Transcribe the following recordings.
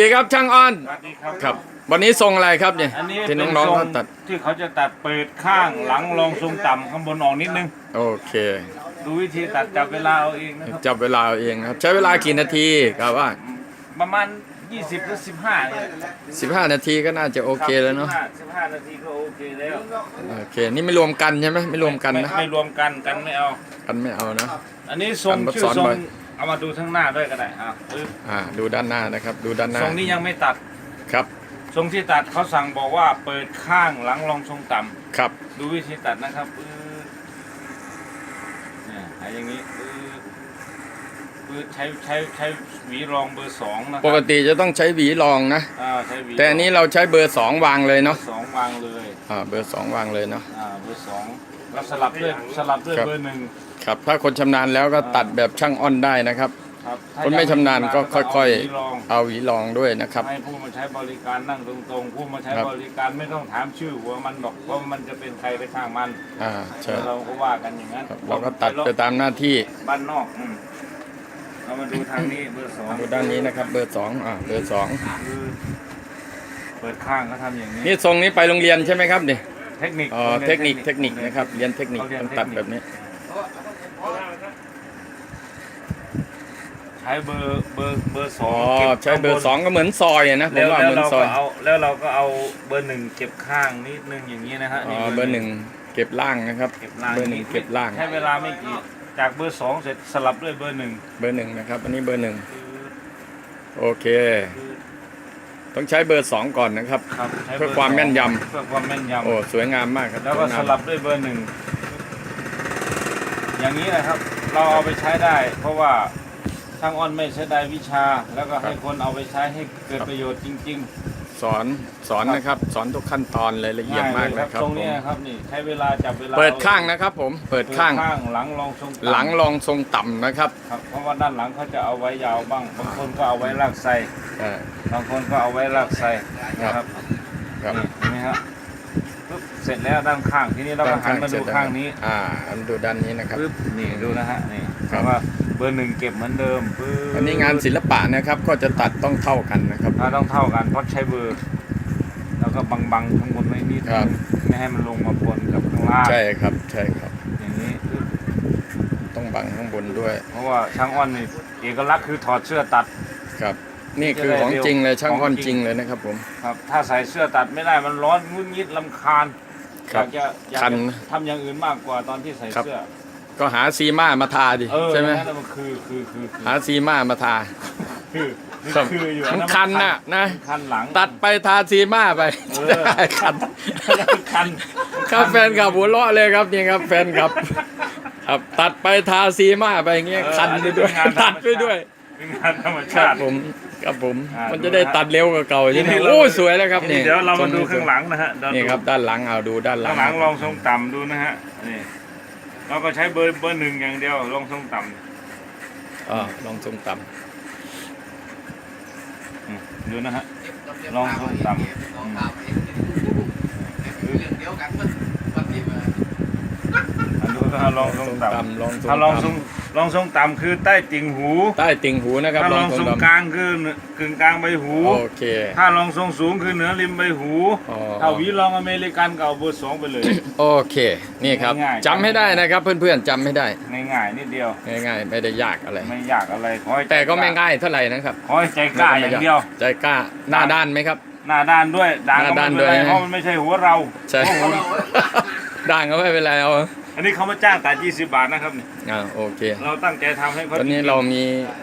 ดีครับช่างอ้อนสวัสดีครับครับ วันนี้ทรงอะไรครับเนี่ยอันนี้ที่เป็นน้องๆทรเขาตัดที่เขาจะตัดเปิดข้างหลังลงทรงต่ำข้างบนออกนิดนึง โอเคดูวิธีตัดจับเวลาเอาเองนะครับ จับเวลาเอาเองครับ ใช้เวลากี่นาทีครับว่า ประมาณ 20หรือ15เนี่ย15 นาทีก็น่าจะโอเคแล้วเนาะ15 15นาทีก็โอเคแล้วโอเค นี่ไม่รวมกันใช่ไหมไม่รวมกันนะไม่ไม่รวมกันกันไม่เอา กันไม่เอานะ อันนี้ทรงกันชื่อซ้อนทรงไว้ เอามาดูทั้งหน้าด้วยก็ได้อะปึ๊บอ่าดูด้านหน้านะครับ ดูด้านหน้าทรงนี้ยังไม่ตัดครับทรงที่ตัดเขาสั่งบอกว่าเปิดข้างหลังลงทรงต่ำครับดูวิธีตัดนะครับปื๊ดเนี่ยหาอย่างนี้ปื๊ดปื๊ดใช้ใช้ใช้หวีรองเบอร์สองนะคปรักติจะต้องใช้หวีรองนะ อ่าใช้หวีแต่อันนี้เราใช้เบอร์สองวางเลยเนาะสองวางเลยอ่าเบอร์สองวางเลยเนาะอ่าเบอร์สอง แล้วสลับด้วยสลับด้วยครับ เบอร์หนึ่งครับถ้าคนชำนาญแล้วก็ตัดแบบช่างอ้อนได้นะครับ ครับถ้าคนไม่ชำนาญก็ยังค่อยเาหวีรองๆเอาหวีรองด้วยนะครับ ให้ผู้มาใช้บริการนั่งตรงๆ ผู้มาใช้ครับ บริการไม่ต้องถามชื่อหัวมันหรอกเพราะมันจะเป็นใครไปทางมัน อ่าใช่เราก็ว่ากันอย่างนั้นครับเราก็ตัดไปตามหน้าที่บ้านนอกอืมเรามาดูทางนี้เบอร์สองดูด้านนี้นะครับ เบอร์สองอ่าเบอร์สองคือเปิดข้างก็ทำอย่างนี้นี่ทรงนี้ไปโรงเรียนใช่ไหมครับนี่ เทคนิคอ๋อเทคนิคเทคนิคนะครับเรียนเทคนิคขารียต้องตัดแบบนี้ ใช้เบอร์เบอร์เบอร์สออ๋งอก็บใช้เบอร์สองก็เหมือนซอยอะนะผมแล้วว่าแล้เหวมือนเราซอก็ยเอาแล้วเราก็เอาเบอร์หนึ่งเก็บข้างนิดนึงอย่างนี้นะฮะอ๋อนี่เบอร์หนึ่งเก็บล่างนะครับ เก็บล่างเบอร์หนึ่งเก็บล่าง ใช้เวลาไม่กี่จากเบอร์สองเสร็จสลับด้วยเบอร์หนึ่งเบอร์หนึ่งนะครับ อันนี้เบอร์หนึ่งคือโอเค คือ ต้องใช้เบอร์สองก่อนนะครับ ครับใช้เพื่อความแม่นยำ เพื่อความแม่นยำ โอ้สวยงามมากครับแล้วก็วยสงามลับด้วยเบอร์หนึ่ง อย่างนี้นะครับ เราเอาไปใช้ได้ เพราะว่าช่างอ้อนไม่ใช้ได้วิชา แล้วก็ให้คนเอาไปใช้ให้เกิดประโยชน์จริง สอนสอนนะครับ สอนทุกขั้นตอนเลยละๆเอียดมากเลยครับตรงผเนี้มยครับนี่ใช้เวลาจับเวลาเปิดข้างนะครับ ผมเปิดข้างเปิข้างหลังลองทรงต่ำหลังรองทรงต่ำนะครับครับเพราะว่าด้านหลังเขาจะเอาไว้ยาวบ้างบางคนก็เอาไว้ลากไส้อ่าบางคนก็เอาไว้ลากไส้นะครับครับนี่เห็นไหมฮะปึ๊บเสร็จแล้วด้านข้างทีนี้เราก็หันมาดูข้างนี้อ่าอันดูด้านนี้นะครับปึ๊บนี่ดูนะฮะนี่ครับว่าเบอร์หนึ่งเก็บเหมือนเดิมปึ๊บอันนี้งานศิลปะนะครับก็จะตัดต้องเท่ากันนะครับถ้าต้องเท่ากันเพราะใช้เบอร์ แล้วก็บังบังๆข้างบนไว้นิดครับไม่ให้มันลงมาปนกับข้างล่างใช่ครับใช่ครับ อย่างนี้ปึ๊บต้องบังข้างบนด้วย เพราะว่าช่างอ้อนนี่เอกลักษณ์คือถอดเสื้อตัดครับนี่คือของจริงเลยช่างอ้อนของจจริริงงเลยนะครับผมครับ ถ้าใส่เสื้อตัดไม่ได้มันร้อนงุนงิดลำคาญครัอบยากจะอยากคันจะทำอย่างอื่นมากกว่าตอนที่ใส่ครับเสื้อ ก็หาซีมามาทาดิเออใช่ไหมนั่นน่ะมันคือคือคือคือหาซีมามาทาคือครับคืออยู่มันอัคันน่ะนะ คันหลัง ตัดไปทาซีมาไปเออคัน คันครับแฟนขับหัวเราะเลยครับนี่ครับ แฟนขับ ครับตัดไปทาซีมาไปอย่างเงี้ยเออคันไปด้วยอันนี้เป็นงานธรรมชาติตัดไปด้วยเป็นงานธรรมครัชาบติ ผมครับผม อ่ามันดูจะได้นะฮะตัดเร็วกว่าเก่าใช่ไหมทีนี้เรา โอ้สวยแล้วครับทีนี่นี้เดี๋ยวเรามาดูทข้างหลังนะฮะเดี๋ยวนี่ดูครับด้านหลังเอาดูด้านหลัข้างงหลังลองทรงต่ำดูนะฮะนี่ เราก็ใช้เบอร์เบอร์หนึ่งอย่างเดียวลองทรงต่ำอ่าลองทรงต่อืมดูนะฮะ ลองทรงต่ำอันดูนะฮะลองำทรงทรงต่ำต่ำลองทรงถ้าลองทรต่ งลองทรงต่ำคือใต้ติ่งหูำใต้ติ่งหูนะครับถ้าลลอองงททรรงงต่ำกลางคือเหนือกึ่งกลางใบหู โอเค ถ้าลองทรงสูงคือเหนือริมใบหูอ๋อ ถ้าหวีลองอเมริกันก็เอาเบอร์สองไปเลย โอเค นี่ครับง่ายๆ จำให้ได้นะครับเพื่อนๆจำให้ได้ ง่ายๆนิดเดียว ง่ายๆ ไม่ได้ยากอะไร ไม่ยากอะไรขอให้ใจแต่ก็ไม่ล้าง่ายเท่าไหร่นะครับขอให้ใจกล้าอย่างเดียว ใจกล้าหน้าด้านไหมครับ หน้าด้านด้วยด่างหน้าก็ด้านไม่เป็นไรด้วยนะ เพราะมันไม่ใช่หัวเราใช่ เพราะหัวเรา ด่างก็ไม่เป็นไรเอาอันนี้เขามาจ้างแต่20 บาทนะครับนี่อ่าโอเค เราตั้งใจทำให้เขาตอนนี้เรามี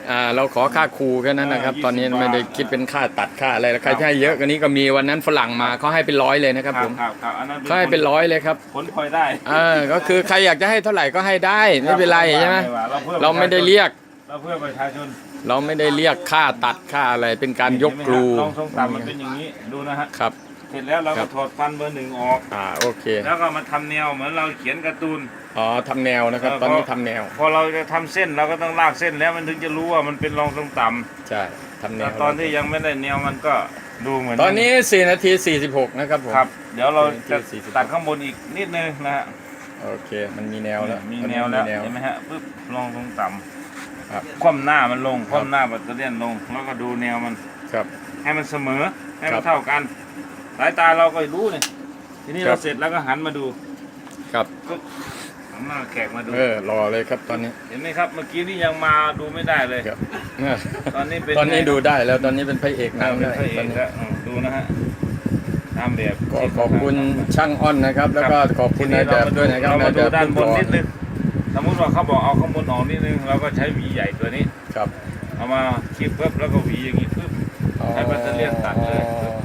อ่าเราขอค่าครูแค่นั้นนะครับเออ20ตอนนี้ไม่ได้คิดเป็นค่าตัดค่าอะไรแล้วใครจะให้เยอะกว่านี้ก็มีวันนั้นฝรั่งมาเขาให้เป็นร้อยเลยนะครับคผรับมครับครับอันนั้นเขาให้เป็นร้อยเลยครับผลพลอยได้เออก็คือใครอยากจะให้เท่าไหร่ก็ให้ได้ไม่เป็นไรใช่ไหมเราพื่อเราไม่ได้เรียกเราเพื่อประชาชนเราไม่ได้เรียกค่าตัดค่าอะไรเป็นการยกครูลองทรงต่ำมันเป็นอย่างนี้ดูนะฮะครับ เสร็จแล้วเราครัก็บ ถอดฟันเบอร์หนึ่งออก อ่าโอเคแล้วก็มาทำแนวเหมือนเราเขียนการ์ตูน อ๋อทำแนวนะครับ เออตอนนี้เพราะ ทำแนว พอเราจะทำเส้นเราก็ต้องลากเส้นแล้วมันถึงจะรู้ว่ามันเป็นรองทรงต่ใช่ทำำแนแต่วตอนที่ยังไม่ได้แนวมันก็ดูเหมือนตอนนี้4นาที46 นะครับผม ครับ เดี๋ยวเราจะสี่สิบ ตัดข้างบนอีกนิดนึงนะฮะโอเคมันมีแนวแล้วมีตอนแนนี้วแล้วมีแนวเห็นไหมฮะปึ๊บลองทรงต่ครับำคว่ำหน้ามันลงครับคว่ำหน้าแบตเตอรี่ยนลง แล้วก็ดูแนวมันครับ ให้มันเสมอให้ครัมันบ เท่ากัน สายตาเราก็รู้นี่ทีนี้ครัเราบ เสร็จแล้วก็หันมาดูครับ ก็หันมาแขกมาดู เออรอเลยครับตอนนี้เห็นไหมครับเมื่อกี้นี่ยังมาดูไม่ได้เลย ครับเนี่ยตอนนี้เป็นตอนนี้ดูได้แล้วตอนนี้เป็นพระเอกหนานังงเป็นได้พระเอตอนกนี้ แล้วอืมดูนะฮะตามแบบก็ขอบคุณช่างอ้อนนะครับ แล้วก็ขอบคุณนายแบบด้วยนะครับเรามาดูนายแบบด้านบนรูปหล่อนิดนึงสมมติว่าเขาบอกเอาข้างบนออกนิดนึงเราก็ใช้หวีใหญ่ตัวนี้ ครับเอามาคีบปุ๊บแล้วก็หวีอย่างนี้ปุ๊บ ใช้แบตเตอรี่ตัดเลยออ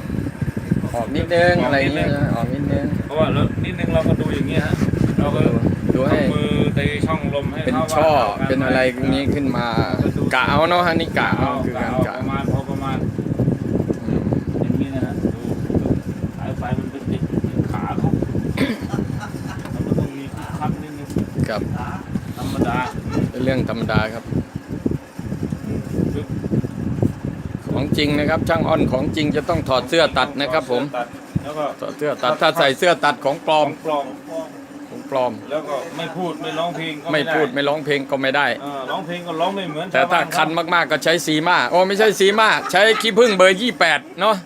กนิดนึงอะไรอย่างเงี้ยนะออกนิดนึงเพราะว่าเรานิดนึงเราก็ดูอย่างนี้ฮะเราก็ดูให้เอามือตีช่องลมให้เป็นเขาช่อว่าท่ากัเป็นอะไรนี้ขึ้นมากะเอาเนาะฮะนี่กะเอาเอาคือการเอากะประมาณพอประมาณอืมอย่างนี้นะฮะดูดูสายไฟมันเป็นติดขาเขาเราก็ต้องมีคัดนิดนึงครับธรรมดาเป็นเรื่องธรรมดาครับปึ๊บ ของ จริงนะครับ ช่างอ้อนของจริงจะต้องถอดเสื้อตัดนะครับผมตัดแล้วก็ถอดเสื้อตัดถ้าใส่เสื้อตัดของปลอมปลอมของปลอม แล้วก็ไม่พูดไม่ร้องเพลงก็ไม่ไม่พูดไม่ร้องเพลงก็ไม่ได้ เออร้องเพลงก็ร้องไม่เหมือนแต่ถ้าชวบ้คันมากๆก็ใช้สีมาโอ้ไม่ใช่สีมาใช้ขี้ผึ้งเบอร์28เนาะ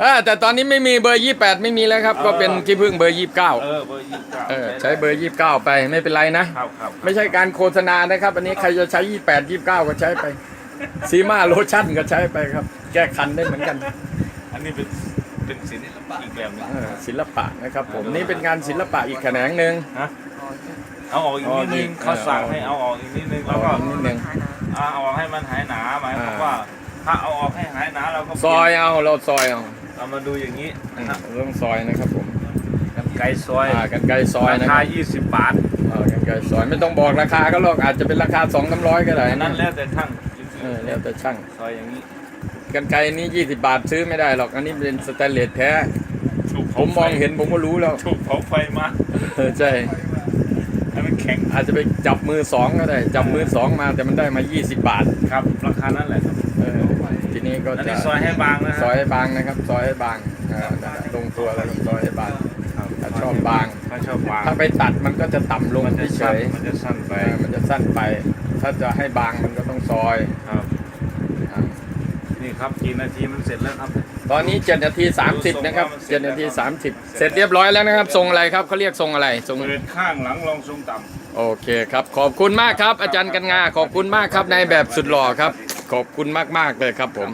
เออแต่ตอนนี้ไม่มีเบอร์28ไม่มีแล้วครับ ก็เป็นขี้ผึ้งเบอร์29เออเบอร์ยี่สิบเก้าเออใช้เบอร์29ไปไม่เป็นไรนะ ครับครับไม่ใช่การโฆษณานะครับ อันนี้ใครจะใช้28 29ก็ใช้ไป สีมาโลชั่นก็ใช้ไปครับ แก้คันได้เหมือนกันอันนี้เป็นเป็นศิลปะอีกแบบหนึงเออศิลปะนะครับผมนี่เป็นงานศิลปะอีกแขนงหนึ่งฮะเอาออกอีกนิดนึงอ๋อเขาสั่งเอาให้เอาออกอีกนิดนึงเอาแล้วก็นิดนึง เอาออกให้มันหายหนาหมายความอ่าว่า ถ้าเอาออกให้หายหนาเราก็ซอยเอาเราซอยเอาเรามาดูอย่างนี้อืนะมครับเรื่องซอยนะครับผมกันไก่ซอยอ่ากันไกรซอยรานะคคารับ20 บาทอ่ากันไกรซอยไม่ต้องบอกราคาก็หรอกอาจจะเป็นราคาสองสามร้อยก็ได้อันนั้นนะแล้วแต่ช่าง เออแล้วแต่ช่างซอยอย่างนี้กันไกรนี้20บาทซื้อไม่ได้หรอก อันนี้เป็นสแตนเลสแท้ ถูกผมมองเห็นผมก็รู้แล้วถูกเผาไฟมาเออใช่ ให้มันแข็งอาจจะไปจับมือสองก็ได้ จับมือสองมาแต่มันได้มา 20 บาทครับ ราคานั้นแหละครับเออทีนี้ก็อันจะนี้ซอยให้บางนะฮะ ซอยให้บางนะครับ ซอยให้บางอ่านั่นแหละลงตัวแล้วครับซอยให้บาง ครับถ้าชอบบาง ถ้าชอบบางถ้าไปตัดมันก็จะต่ำลงมันจะเฉสั้นยมันจะสั้นๆไป เออมันจะสั้นไป ถ้าจะให้บางมันก็ต้องซอยครับอ่านี่ครับกี่นาทีมันเสร็จแล้วครับ ตอนนี้7นาที30นะครับ7นาที30 เสร็จเรียบร้อยแล้วนะครับ ทรงอะไรครับเขาเรียกทรงอะไรทรง เปิดข้างหลังลองทรงต่ำโอเคครับ ขอบคุณมากครับ อาจารย์กันงา ขอบคุณมากครับนายแบบสุดหล่อครับ ขอบคุณมากๆเลยครับผม